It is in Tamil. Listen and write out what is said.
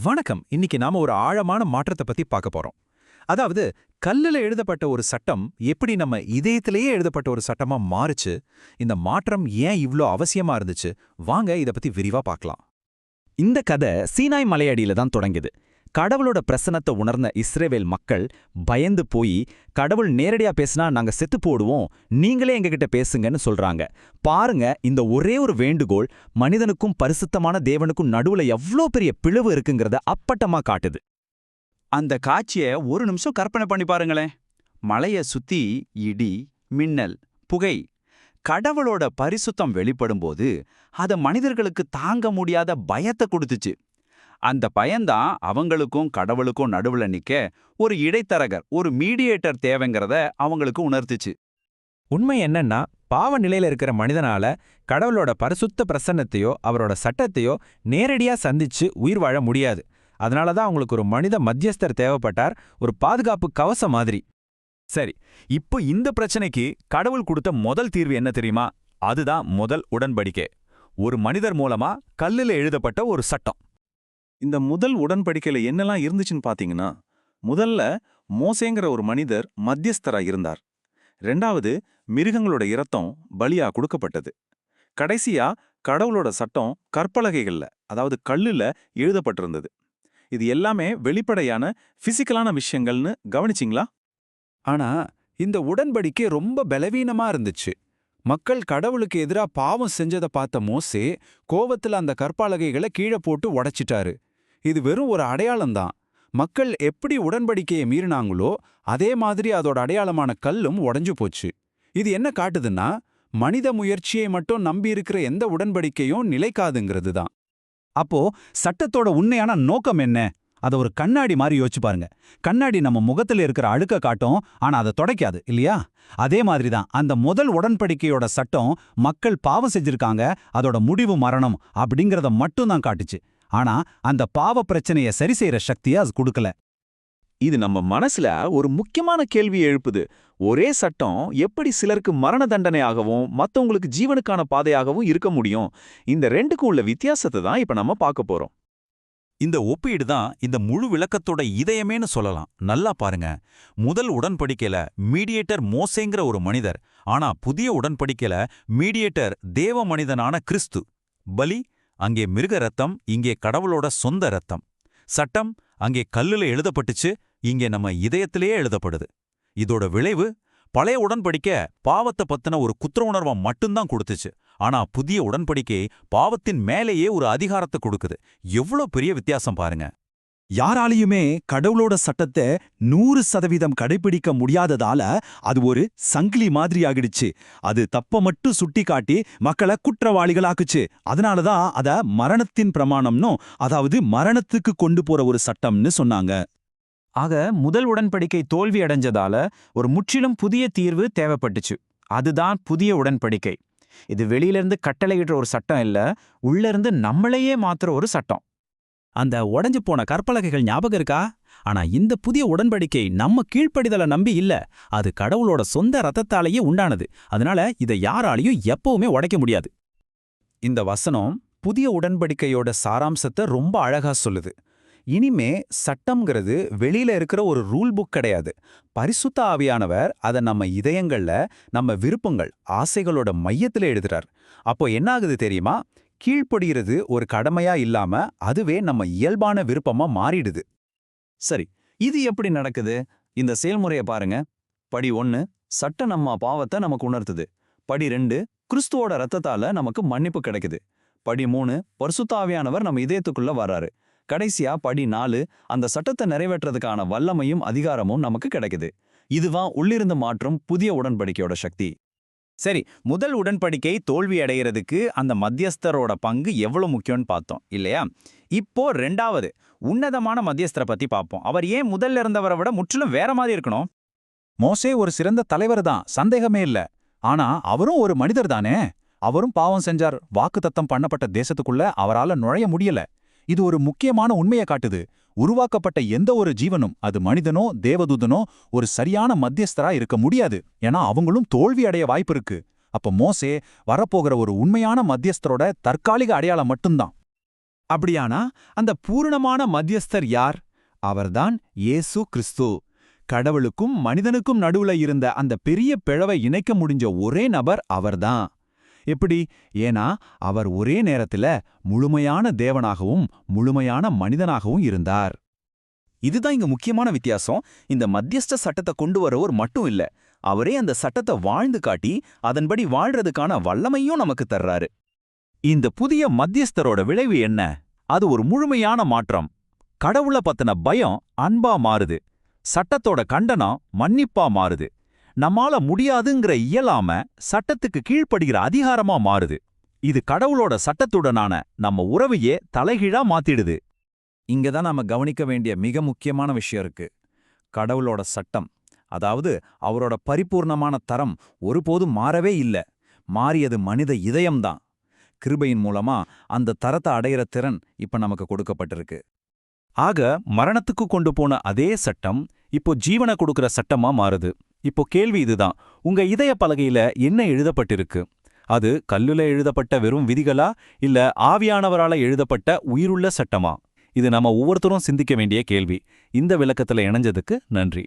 வணக்கம். இன்னைக்கு நாம ஒரு ஆழமான மாற்றத்தை பத்தி பார்க்க போறோம். அதாவது கல்லுல எழுதப்பட்ட ஒரு சட்டம் எப்படி நம்ம இதயத்திலேயே எழுதப்பட்ட ஒரு சட்டமா மாறுச்சு இந்த மாற்றம் ஏன் இவ்ளோ அவசியமா இருந்துச்சு வாங்க இத பத்தி விரிவா பார்க்கலாம். இந்த கதை சீனாய் மலையடியில தான் தொடங்குது. கடவுளோட பிரசனத்தை உணர்ந்த இஸ்ரேவேல் மக்கள் பயந்து போய் கடவுள் நேரடியா பேசினா நாங்க செத்து போடுவோம் நீங்களே எங்ககிட்ட பேசுங்கன்னு சொல்றாங்க. பாருங்க இந்த ஒரே ஒரு வேண்டுகோள் மனிதனுக்கும் பரிசுத்தமான தேவனுக்கும் நடுவுல எவ்ளோ பெரிய பிளவு இருக்குங்கிறத அப்பட்டமா காட்டுது. அந்த காட்சிய ஒரு நிமிஷம் கற்பனை பண்ணி பாருங்களேன். மலைய சுத்தி இடி மின்னல் புகை கடவுளோட பரிசுத்தம் வெளிப்படும்போது அத மனிதர்களுக்கு தாங்க முடியாத பயத்தை கொடுத்துச்சு. அந்த பயன்தான் அவங்களுக்கும் கடவுளுக்கும் நடுவுல நிக்க ஒரு இடைத்தரகர் ஒரு மீடியேட்டர் தேவைங்கிறத அவங்களுக்கு உணர்த்துச்சு. உண்மை என்னன்னா பாவ நிலையில இருக்கிற மனிதனால கடவுளோட பரிசுத்த பிரசன்னத்தையோ அவரோட சட்டத்தையோ நேரடியா சந்திச்சு உயிர் வாழ முடியாது. அதனால தான் அவங்களுக்கு ஒரு மனித மத்தியஸ்தர் தேவைப்பட்டார் ஒரு பாதுகாப்பு கவசம் மாதிரி. சரி இப்போ இந்த பிரச்சனைக்கு கடவுள் கொடுத்த முதல் தீர்வு என்ன தெரியுமா? அதுதான் முதல் உடன்படிக்கை. ஒரு மனிதர் மூலமா கல்லுல எழுதப்பட்ட ஒரு சட்டம். இந்த முதல் உடன்படிக்கையில் என்னெல்லாம் இருந்துச்சுன்னு பாத்தீங்கன்னா முதல்ல மோசேங்கிற ஒரு மனிதர் மத்தியஸ்தரா இருந்தார். ரெண்டாவது மிருகங்களோட இரத்தம் பலியா கொடுக்கப்பட்டது. கடைசியா கடவுளோட சட்டம் கற்பலகைகள்ல அதாவது கல்லுல எழுதப்பட்டிருந்தது. இது எல்லாமே வெளிப்படையான பிசிக்கலான விஷயங்கள்னு கவனிச்சிங்களா? ஆனா இந்த உடன்படிக்கை ரொம்ப பலவீனமா இருந்துச்சு. மக்கள் கடவுளுக்கு எதிரா பாவம் செஞ்சத பார்த்த மோசே கோவத்துல அந்த கற்பாலகைகளை கீழே போட்டு உடைச்சிட்டாரு. இது வெறும் ஒரு அடையாளம்தான். மக்கள் எப்படி உடன்படிக்கையை மீறினாங்களோ அதே மாதிரி அதோட அடையாளமான கல்லும் உடைஞ்சு போச்சு. இது என்ன காட்டுதுன்னா மனித முயற்சியை மட்டும் நம்பியிருக்கிற எந்த உடன்படிக்கையும் நிலைக்காதுங்கிறது தான் அப்போ சட்டத்தோட உண்மையான நோக்கம் என்ன? அத ஒரு கண்ணாடி மாதிரி யோசிச்சு பாருங்க. கண்ணாடி நம்ம முகத்துல இருக்கிற அழுக்க காட்டும் ஆனா அதை தொடைக்காது இல்லையா? அதே மாதிரி தான் அந்த முதல் உடன்படிக்கையோட சட்டம் மக்கள் பாவம் செஞ்சிருக்காங்க அதோட முடிவு மரணம் அப்படிங்கறத மட்டும் தான் காட்டுச்சு. ஆனா அந்த பாவ பிரச்சனைய சரி செய்யற சக்தியை அது கொடுக்கல. இது நம்ம மனசுல ஒரு முக்கியமான கேள்வி எழுப்புது. ஒரே சட்டம் எப்படி சிலருக்கு மரண தண்டனையாகவும் மத்தவங்களுக்கு ஜீவனுக்கான பாதையாகவும் இருக்க முடியும்? இந்த ரெண்டுக்கும் உள்ள வித்தியாசத்தை தான் இப்ப நம்ம பார்க்க போறோம். இந்த ஒப்பீடு தான் இந்த முழு விளக்கத்தோட இதயமேன்னு சொல்லலாம். நல்லா பாருங்க. முதல் உடன்படிக்கையில மீடியேட்டர் மோசேங்கிற ஒரு மனிதர். ஆனா புதிய உடன்படிக்கையில மீடியேட்டர் தேவ மனிதனான கிறிஸ்து. பலி அங்கே மிருக ரத்தம் இங்கே கடவுளோட சொந்த ரத்தம் சட்டம் அங்கே கல்லுல எழுதப்பட்டுச்சு இங்கே நம்ம இதயத்திலேயே எழுதப்படுது. இதோட விளைவு பழைய உடன்படிக்க பாவத்தை பத்தின ஒரு குற்ற உணர்வை மட்டும்தான் கொடுத்துச்சு. ஆனா புதிய உடன்படிக்கை பாவத்தின் மேலேயே ஒரு அதிகாரத்தை கொடுக்குது. எவ்வளோ பெரிய வித்தியாசம் பாருங்க. யாராலையுமே கடவுளோட சட்டத்தை நூறு சதவீதம் கடைபிடிக்க முடியாததால அது ஒரு சங்கிலி மாதிரி ஆகிடுச்சு அது தப்ப மட்டும் சுட்டி காட்டி மக்களை குற்றவாளிகளாக்குச்சு. அதனாலதான் அத மரணத்தின் பிரமாணம்னும் அதாவது மரணத்துக்கு கொண்டு போற ஒரு சட்டம்னு சொன்னாங்க. ஆக முதல் உடன்படிக்கை தோல்வி அடைஞ்சதால ஒரு முற்றிலும் புதிய தீர்வு தேவைப்பட்டுச்சு. அதுதான் புதிய உடன்படிக்கை. இது வெளியிலிருந்து கட்டளையிடுற ஒரு சட்டம் இல்ல உள்ளிருந்து நம்மளையே மாத்துற ஒரு சட்டம். அந்த உடைஞ்சு போன கற்பலகைகள் ஞாபகம் இருக்கா? ஆனா இந்த புதிய உடன்படிக்கை நம்ம கீழ்ப்படிதலை நம்பி இல்ல. அது கடவுளோட சொந்த ரத்தத்தாலேயே உண்டானது. அதனால இதை யாராலையும் எப்பவுமே உடைக்க முடியாது. இந்த வசனம் புதிய உடன்படிக்கையோட சாராம்சத்தை ரொம்ப அழகா சொல்லுது. இனிமே சட்டம்ங்கிறது வெளியில இருக்கிற ஒரு ரூல் புக் கிடையாது. பரிசுத்த ஆவியானவர் அதை நம்ம இதயங்கள்ல நம்ம விருப்பங்கள் ஆசைகளோட மையத்துல எழுதுறார். அப்போ என்ன ஆகுது தெரியுமா? கீழ்ப்படுகிறது ஒரு கடமையா இல்லாம அதுவே நம்ம இயல்பான விருப்பமா மாறிடுது. சரி இது எப்படி நடக்குது? இந்த செயல்முறையை பாருங்க. படி ஒன்னு சட்ட நம்ம பாவத்தை நமக்கு உணர்த்துது. படி ரெண்டு கிறிஸ்துவோட ரத்தத்தால நமக்கு மன்னிப்பு கிடைக்குது. படி மூணு பரிசுத்தாவியானவர் நம்ம இதயத்துக்குள்ள வர்றாரு. கடைசியா படி நாலு அந்த சட்டத்தை நிறைவேற்றுறதுக்கான வல்லமையும் அதிகாரமும் நமக்கு கிடைக்குது. இதுவா உள்ளிருந்து மாற்றும் புதிய உடன்படிக்கையோட சக்தி. சரி முதல் உடன்படிக்கை தோல்வி அடைகிறதுக்கு அந்த மத்தியஸ்தரோட பங்கு எவ்வளவு முக்கியம்னு பார்த்தோம் இல்லையா? இப்போ ரெண்டாவது உன்னதமான மத்தியஸ்தரை பத்தி பார்ப்போம். அவர் ஏன் முதல்ல இருந்தவரை விட முற்றிலும் வேற மாதிரி இருக்கணும்? மோசே ஒரு சிறந்த தலைவர் தான் சந்தேகமே இல்ல. ஆனா அவரும் ஒரு மனிதர் தானே? அவரும் பாவம் செஞ்சார் வாக்குத்தத்தம் பண்ணப்பட்ட தேசத்துக்குள்ள அவரால நுழைய முடியல. இது ஒரு முக்கியமான உண்மையை காட்டுது. உருவாக்கப்பட்ட எந்த ஒரு ஜீவனும் அது மனிதனோ தேவதூதனோ ஒரு சரியான மத்தியஸ்தரா இருக்க முடியாது. ஏன்னா அவங்களும் தோல்வி அடைய வாய்ப்பு இருக்கு. அப்ப மோசே வரப்போகிற ஒரு உண்மையான மத்தியஸ்தரோட தற்காலிக அடையாளம் மட்டும்தான். அப்படியானா அந்த பூரணமான மத்தியஸ்தர் யார்? அவர்தான் ஏசு கிறிஸ்து. கடவுளுக்கும் மனிதனுக்கும் நடுவுல இருந்த அந்த பெரிய பிழவை இணைக்க முடிஞ்ச ஒரே நபர் அவர்தான். எப்படி? ஏன்னா அவர் ஒரே நேரத்துல முழுமையான தேவனாகவும் முழுமையான மனிதனாகவும் இருந்தார். இதுதான் இங்க முக்கியமான வித்தியாசம். இந்த மத்தியஸ்த சட்டத்தை கொண்டு வரவர் மட்டும் இல்ல அவரே அந்த சட்டத்தை வாழ்ந்து காட்டி அதன்படி வாழ்றதுக்கான வல்லமையும் நமக்கு தர்றாரு. இந்த புதிய மத்தியஸ்தரோட விளைவு என்ன? அது ஒரு முழுமையான மாற்றம். கடவுள பத்தின பயம் அன்பா மாறுது. சட்டத்தோட கண்டனம் மன்னிப்பா மாறுது. நம்மால முடியாதுங்கிற இயலாம சட்டத்துக்கு கீழ்ப்படுகிற அதிகாரமா மாறுது. இது கடவுளோட சட்டத்துடனான நம்ம உறவையே தலைகீழா மாத்திடுது. இங்க தான் நாம கவனிக்க வேண்டிய மிக முக்கியமான விஷயம் இருக்கு. கடவுளோட சட்டம் அதாவது அவரோட பரிபூர்ணமான தரம் ஒருபோதும் மாறவே இல்ல. மாறியது மனித இதயம்தான் கிருபையின் மூலமா அந்த தரத்தை அடையிற திறன் இப்ப நமக்கு கொடுக்கப்பட்டிருக்கு. ஆக மரணத்துக்கு கொண்டு போன அதே சட்டம் இப்போ ஜீவனை கொடுக்கிற சட்டமா மாறுது. இப்போ கேள்வி இதுதான். உங்க இதய பலகையில என்ன எழுதப்பட்டிருக்கு? அது கல்லுல எழுதப்பட்ட வெறும் விதிகளா? இல்ல ஆவியானவரால எழுதப்பட்ட உயிருள்ள சட்டமா? இது நம்ம ஒவ்வொருத்தரும் சிந்திக்க வேண்டிய கேள்வி. இந்த விளக்கத்துல இணைஞ்சதுக்கு நன்றி.